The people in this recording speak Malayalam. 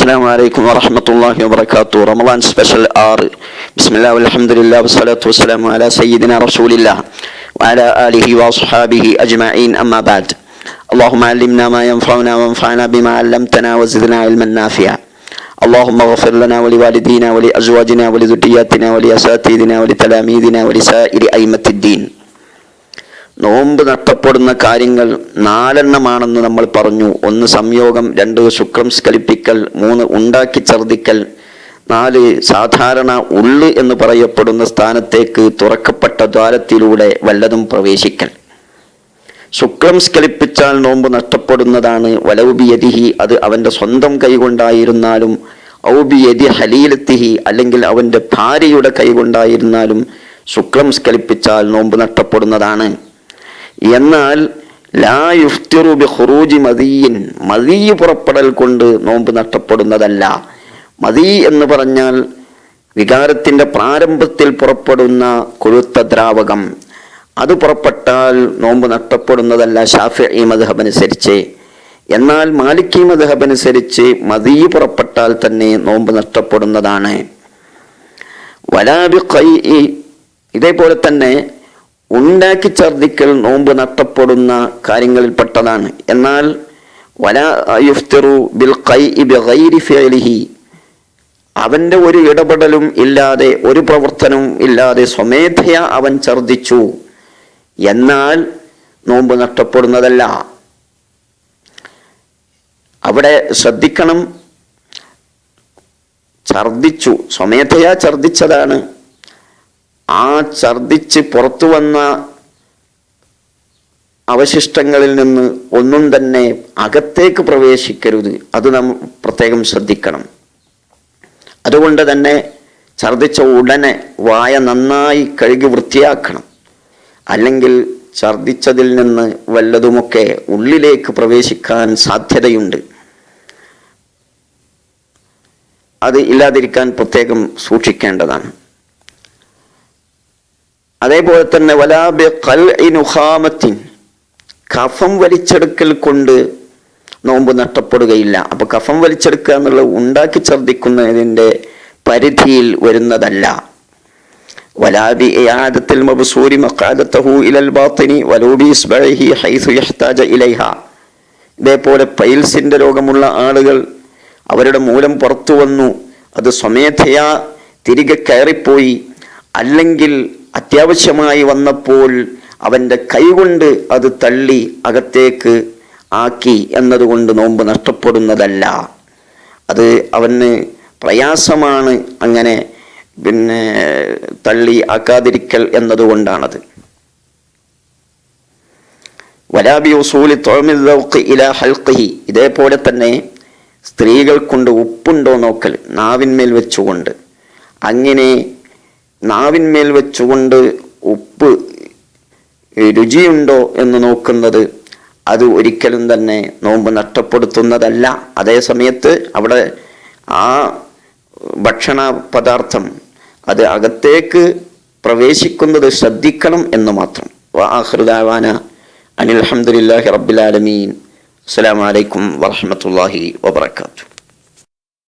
السلام عليكم ورحمة الله وبركاته. رمضان سبيشل آر بسم الله والحمد لله والصلاة والسلام على سيدنا رسول الله وعلى آله وأصحابه أجمعين أما بعد اللهم علمنا ما ينفعنا وانفعنا بما علمتنا وزدنا علما نافعا اللهم اغفر لنا ولوالدينا ولأزواجنا ولذرياتنا ولأساتذتنا ولتلاميذنا ولسائر أئمة الدين നോമ്പ് നഷ്ടപ്പെടുന്ന കാര്യങ്ങൾ നാലെണ്ണമാണെന്ന് നമ്മൾ പറഞ്ഞു. ഒന്ന് സംയോഗം രണ്ട് ശുക്രം സ്കലിപ്പിക്കൽ മൂന്ന് ഉണ്ടാക്കി ഛർദിക്കൽ നാല് സാധാരണ ഉള്ളു എന്ന് പറയപ്പെടുന്ന സ്ഥാനത്തേക്ക് തുറക്കപ്പെട്ട ദ്വാരത്തിലൂടെ വല്ലതും പ്രവേശിക്കൽ. ശുക്രം സ്കലിപ്പിച്ചാൽ നോമ്പ് നഷ്ടപ്പെടുന്നതാണ്. വലൗബിയതിഹി അത് അവന്റെ സ്വന്തം കൈകൊണ്ടായിരുന്നാലും ഔബിയതി ഹലീലത്തിഹി അല്ലെങ്കിൽ അവന്റെ ഭാര്യയുടെ കൈകൊണ്ടായിരുന്നാലും ശുക്രം സ്കലിപ്പിച്ചാൽ നോമ്പ് നഷ്ടപ്പെടുന്നതാണ്. എന്നാൽ ലാ യുഫ്തിറു ബി ഖുറൂജി മദീൻ മദീ പുറപ്പെടൽ കൊണ്ട് നോമ്പ് നഷ്ടപ്പെടുന്നതല്ല. മതി എന്ന് പറഞ്ഞാൽ വികാരത്തിന്റെ പ്രാരംഭത്തിൽ പുറപ്പെടുന്ന കൊഴുത്ത ദ്രാവകം. അത് പുറപ്പെട്ടാൽ നോമ്പ് നഷ്ടപ്പെടുന്നതല്ല ഷാഫി മദ്ഹബ് അനുസരിച്ച് എന്നാൽ മാലിക്കി മദ്ഹബ് അനുസരിച്ച് മദീ പുറപ്പെട്ടാൽ തന്നെ നോമ്പ് നഷ്ടപ്പെടുന്നതാണ്. വലാബി കൈ ഇതേപോലെ തന്നെ ഉണ്ടാക്കി ഛർദിക്കൽ നോമ്പ് നഷ്ടപ്പെടുന്ന കാര്യങ്ങളിൽപ്പെട്ടതാണ്. എന്നാൽ വലാ ബിൽ ഖൈ ബിഗൈരി ഒരു ഇടപെടലും ഇല്ലാതെ ഒരു പ്രവർത്തനവും ഇല്ലാതെ സ്വമേധയ അവൻ ഛർദിച്ചു എന്നാൽ നോമ്പ് നഷ്ടപ്പെടുന്നതല്ല അവിടെ ശ്രദ്ധിക്കണം. ഛർദിച്ചു സ്വമേധയാ ഛർദിച്ചതാണ് ആ ഛർദിച്ച് പുറത്തു വന്ന അവശിഷ്ടങ്ങളിൽ നിന്ന് ഒന്നും തന്നെ അകത്തേക്ക് പ്രവേശിക്കരുത്. അത് നാം പ്രത്യേകം ശ്രദ്ധിക്കണം. അതുകൊണ്ട് തന്നെ ഛർദിച്ച ഉടനെ വായ നന്നായി കഴുകി വൃത്തിയാക്കണം. അല്ലെങ്കിൽ ഛർദിച്ചതിൽ നിന്ന് വല്ലതുമൊക്കെ ഉള്ളിലേക്ക് പ്രവേശിക്കാൻ സാധ്യതയുണ്ട്. അത് ഇല്ലാതിരിക്കാൻ പ്രത്യേകം സൂക്ഷിക്കേണ്ടതാണ്. അതേപോലെ തന്നെ വലാബെ കൽ ഇനുഹാമത്തിൻ കഫം വലിച്ചെടുക്കൽ കൊണ്ട് നോമ്പ് നഷ്ടപ്പെടുകയില്ല. അപ്പൊ കഫം വലിച്ചെടുക്കുക എന്നുള്ളത് ഉണ്ടാക്കി ഛർദിക്കുന്നതിന്റെ പരിധിയിൽ വരുന്നതല്ല. വലാബി ഇയാദത്തിൽ മബ്സൂരി മഖാദത്തഹു ഇലൽ ബാത്തിനി വലൂബി യഹ്താജ ഇലൈഹ. ഇതേപോലെ പൈൽസിന്റെ രോഗമുള്ള ആളുകൾ അവരുടെ മൂലം പുറത്തു വന്നു. അത് സ്വമേധയാ തിരികെ കയറിപ്പോയി. അല്ലെങ്കിൽ അത്യാവശ്യമായി വന്നപ്പോൾ അവന്റെ കൈകൊണ്ട് അത് തള്ളി അകത്തേക്ക് ആക്കി എന്നതുകൊണ്ട് നോമ്പ് നഷ്ടപ്പെടുന്നതല്ല. അത് അവന് പ്രയാസമാണ് അങ്ങനെ പിന്നെ തള്ളി ആക്കാതിരിക്കൽ എന്നതുകൊണ്ടാണത്. വലാബി ഉസൂലി തോമിതൗക്ക് ഇല ഹൽക്കഹി ഇതേപോലെ തന്നെ സ്ത്രീകൾ കൊണ്ട് ഉപ്പുണ്ടോ നോക്കൽ നാവിന്മേൽ വെച്ചുകൊണ്ട്. അങ്ങനെ നാവിന്മേൽ വെച്ചുകൊണ്ട് ഉപ്പ് രുചിയുണ്ടോ എന്ന് നോക്കുന്നത് അത് ഒരിക്കലും തന്നെ നോമ്പ് നഷ്ടപ്പെടുത്തുന്നതല്ല. അതേ സമയത്ത് അവിടെ ആ ഭക്ഷണ പദാർത്ഥം അത് അകത്തേക്ക് പ്രവേശിക്കുന്നത് ശ്രദ്ധിക്കണം എന്ന് മാത്രം. വാഹൃദാവാന അനിൽ അഹമ്മദില്ലാഹി റബ്ബിലാലമീൻ അസ്സാം വലൈക്കും വാഹമത്തല്ലാഹി വാബർക്കാത്തു